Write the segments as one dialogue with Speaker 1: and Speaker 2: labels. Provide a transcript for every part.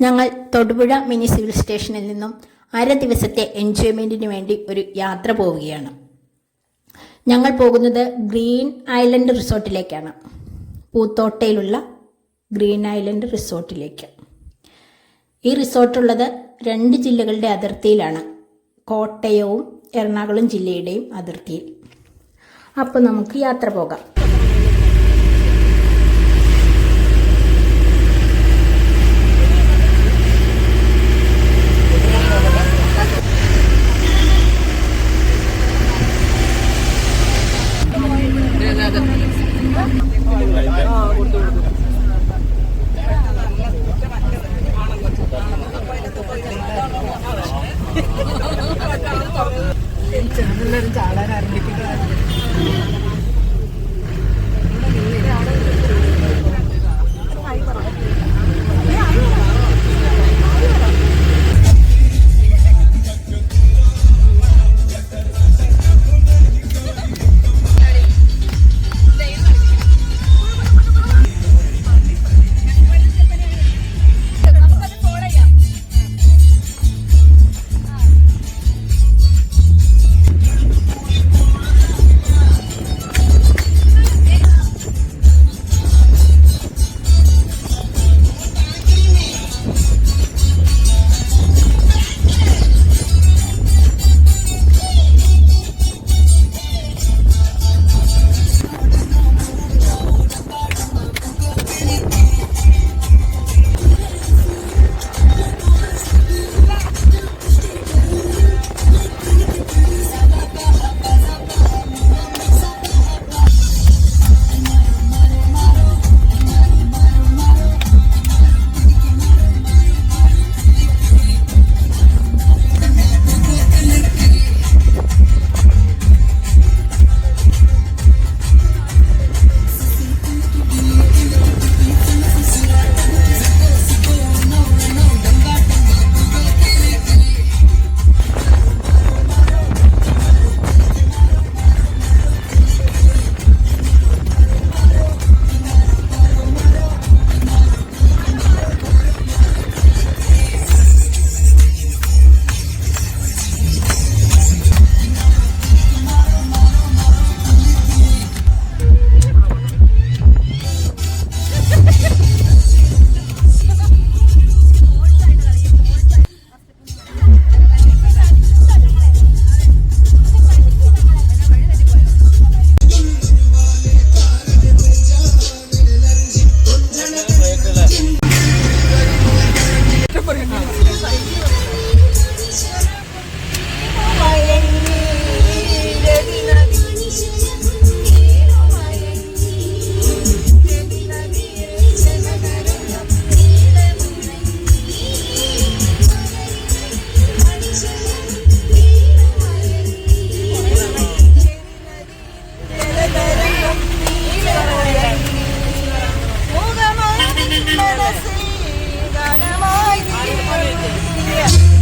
Speaker 1: ഞങ്ങൾ Thodupuzha mini civil സ്റ്റേഷനിൽ നിന്നും അര ദിവസത്തെ എൻജോയ്മെന്റിന് വേണ്ടി ഒരു യാത്ര പോവുകയാണ്. ഞങ്ങൾ പോകുന്നത് ഗ്രീൻ ഐലൻഡ് റിസോർട്ടിലേക്കാണ്. പൂത്തോട്ടയിലുള്ള ഗ്രീൻ ഐലൻഡ് റിസോർട്ടിലേക്ക്. ഈ റിസോർട്ടുള്ളത് രണ്ട് ജില്ലകളുടെ അതിർത്തിയിലാണ്. കോട്ടയവും എറണാകുളം ജില്ലയുടെയും അതിർത്തിയിൽ. അപ്പോൾ നമുക്ക് യാത്ര പോകാം. ഞങ്ങൾ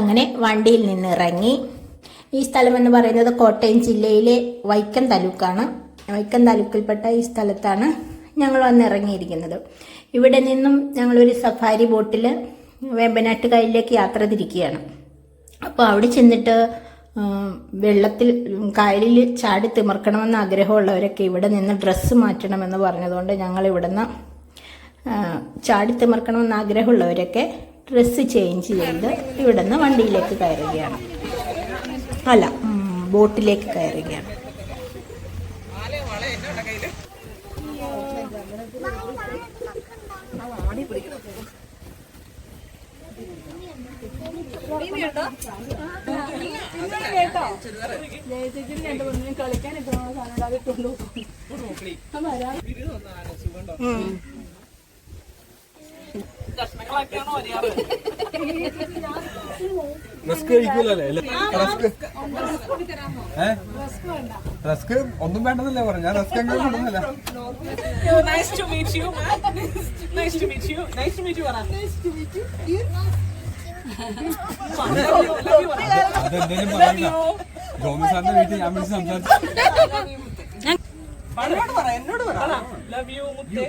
Speaker 1: അങ്ങനെ വണ്ടിയിൽ നിന്ന് ഇറങ്ങി ഈ സ്ഥലം എന്ന് പറയുന്നത് കോട്ടയം ജില്ലയിലെ വൈക്കം താലൂക്കാണ്. വൈക്കം താലൂക്കിൽപ്പെട്ട ഈ സ്ഥലത്താണ് ഞങ്ങൾ വന്ന് ഇറങ്ങിയിരിക്കുന്നത് ഇവിടെ നിന്നും ഞങ്ങളൊരു സഫാരി ബോട്ടിൽ വേമ്പനാട്ട് കായലിലേക്ക് യാത്ര തിരിക്കുകയാണ്. അപ്പോൾ അവിടെ ചെന്നിട്ട് വെള്ളത്തിൽ കായലിൽ ചാടി തിമർക്കണമെന്ന് ആഗ്രഹമുള്ളവരൊക്കെ ഇവിടെ നിന്ന് ഡ്രസ്സ് മാറ്റണമെന്ന് പറഞ്ഞതുകൊണ്ട് ഞങ്ങൾ ഇവിടുന്ന് ചാടി തിമർക്കണമെന്ന് ആഗ്രഹമുള്ളവരൊക്കെ ഡ്രസ്സ് ചേഞ്ച് ചെയ്ത് ഇവിടെ നിന്ന് വണ്ടിയിലേക്ക് കയറുകയാണ്. അല്ല ബോട്ടിലേക്ക് കയറുകയാണ്.
Speaker 2: റസ്ക് കഴിക്കൂലേ റസ്ക് റസ്ക് ഒന്നും വേണ്ടെന്നല്ലേ പറഞ്ഞു? ഞാൻ റസ്ക് എങ്ങനെ
Speaker 3: കൊടുക്കുന്നില്ല.
Speaker 2: അതെന്തേലും പറയണ്ട. ജോമി സാറിന്റെ വീട്ടിൽ ഞാൻ വിളിച്ച് സംസാരിച്ചു.
Speaker 3: എന്നോട് പറ എന്നോട് പറ. ലവ് യു മുത്തേ.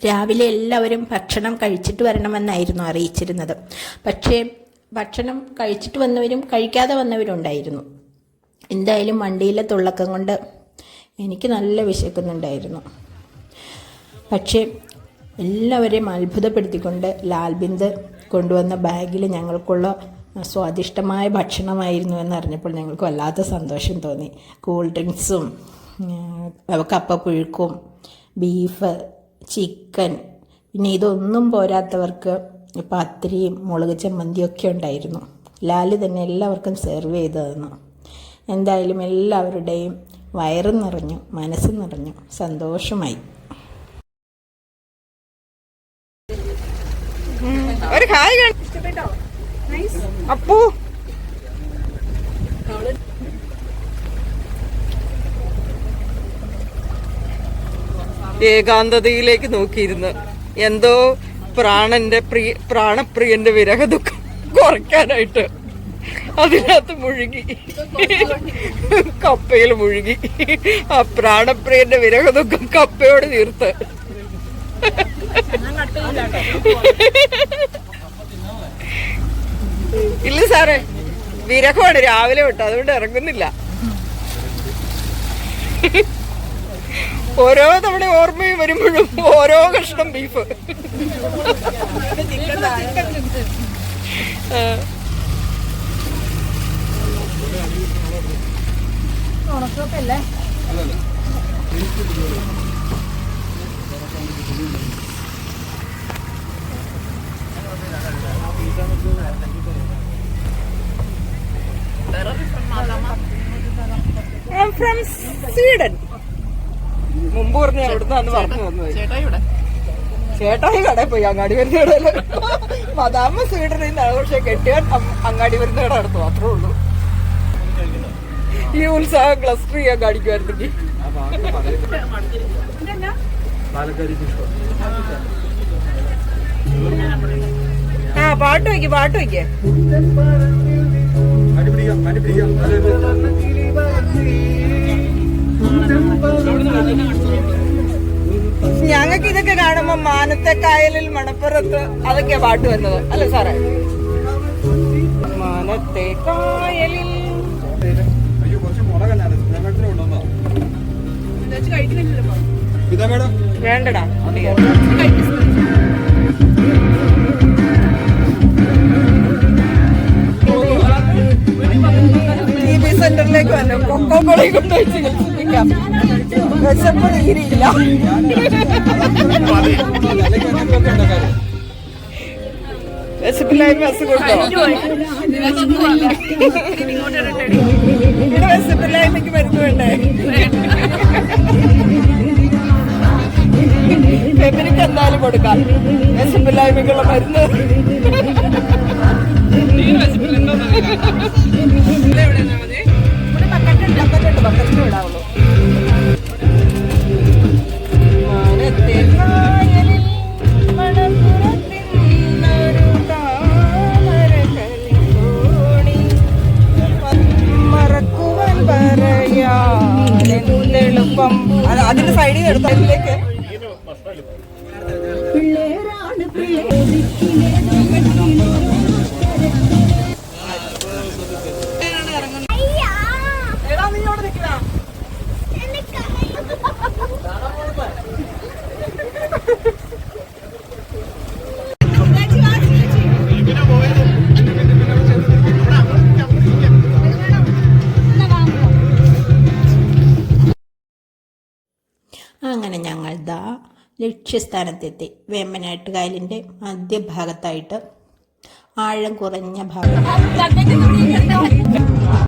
Speaker 1: രാവിലെ എല്ലാവരും ഭക്ഷണം കഴിച്ചിട്ട് വരണമെന്നായിരുന്നു അറിയിച്ചിരുന്നത്. പക്ഷേ ഭക്ഷണം കഴിച്ചിട്ട് വന്നവരും കഴിക്കാതെ വന്നവരും ഉണ്ടായിരുന്നു എന്തായാലും വണ്ടിയിലെ തുള്ളക്കം കൊണ്ട് എനിക്ക് നല്ല വിശക്കുന്നുണ്ടായിരുന്നു. പക്ഷേ എല്ലാവരെയും അത്ഭുതപ്പെടുത്തിക്കൊണ്ട് ലാൽബിന്ദ് കൊണ്ടുവന്ന ബാഗിൽ ഞങ്ങൾക്കുള്ള സ്വാദിഷ്ടമായ ഭക്ഷണമായിരുന്നു എന്നറിഞ്ഞപ്പോൾ ഞങ്ങൾക്ക് വല്ലാത്ത സന്തോഷം തോന്നി. കൂൾ ഡ്രിങ്ക്സും കപ്പ കപ്പപ്പുഴുക്കും ബീഫ് ചിക്കൻ പിന്നെ ഇതൊന്നും പോരാത്തവർക്ക് പത്തിരിയും മുളക് ചമ്മന്തിയൊക്കെ ഉണ്ടായിരുന്നു. ലാൽ തന്നെ എല്ലാവർക്കും സെർവ് ചെയ്തു തന്നു. എന്തായാലും എല്ലാവരുടെയും വയറും നിറഞ്ഞു മനസ്സ് നിറഞ്ഞു സന്തോഷമായി.
Speaker 3: ഒരു ഹായ് അപ്പു. ഏകാന്തതയിലേക്ക് നോക്കിയിരുന്നു. എന്തോ പ്രാണന്റെ പ്രിയ പ്രാണപ്രിയന്റെ വിരഹ ദുഃഖം കുറയ്ക്കാനായിട്ട് അതിനകത്ത് മുഴുകി. കപ്പയിൽ മുഴുകി. ആ പ്രാണപ്രിയന്റെ വിരഹ ദുഃഖം കപ്പയോട് തീർത്ത്. ഇല്ല സാറേ. വിരഹമാണ് രാവിലെ വിട്ട് അതുകൊണ്ട് ഇറങ്ങുന്നില്ല. ഓരോ തവണ ഓർമ്മയും വരുമ്പോഴും ഓരോ കഷ്ണം ബീഫ്. I'm from സ്വീഡൻ മുമ്പ് പറഞ്ഞ എവിടുന്നാന്ന് പറഞ്ഞു വന്നത് ചേട്ടായി കടയിൽ പോയി അങ്ങാടി വരുന്ന കടയിൽ. മദാമ്മ സ്വീഡനിൽ നിന്നാണ് പക്ഷെ കെട്ടിയാൻ അം- അങ്ങാടി വരുന്ന കട അടുത്തു മാത്രമേ ഉള്ളൂ. ഈ ഉത്സാഹം ക്ലസ്റ്റർ ചെയ്യാൻ കാണിക്കുമായിരുന്നെങ്കിൽ ആ പാട്ട് വയ്ക്ക് പാട്ട് വയ്ക്കേ. ഞങ്ങൾക്ക് ഇതൊക്കെ കാണുമ്പോ മാനത്തെ കായലിൽ മണപ്പുറത്ത് അതൊക്കെയാ പാട്ട് വരുന്നത്. അല്ലേ സാറേ? മാനത്തെ കായലിൽ. വേണ്ടടാ. കൊണ്ടുപോയി ചികിത്സിപ്പിക്കാം വിശപ്പ്
Speaker 2: ഉണ്ടാക്കാറ്
Speaker 3: വിശപ്പില്ലായ്മ അസുഖമുണ്ടോ ഇവിടെ വിശപ്പില്ലായ്മയ്ക്ക് മരുന്ന്. വേണ്ടേ ഫെബിനിക്ക് എന്തായാലും കൊടുക്കാം വിശപ്പില്ലായ്മക്കുള്ള മരുന്ന് എടാ
Speaker 1: ലക്ഷ്യസ്ഥാനത്തെത്തി. വേമ്പനാട്ട് കായലിന്റെ മധ്യഭാഗത്തായിട്ട് ആഴം കുറഞ്ഞ ഭാഗം.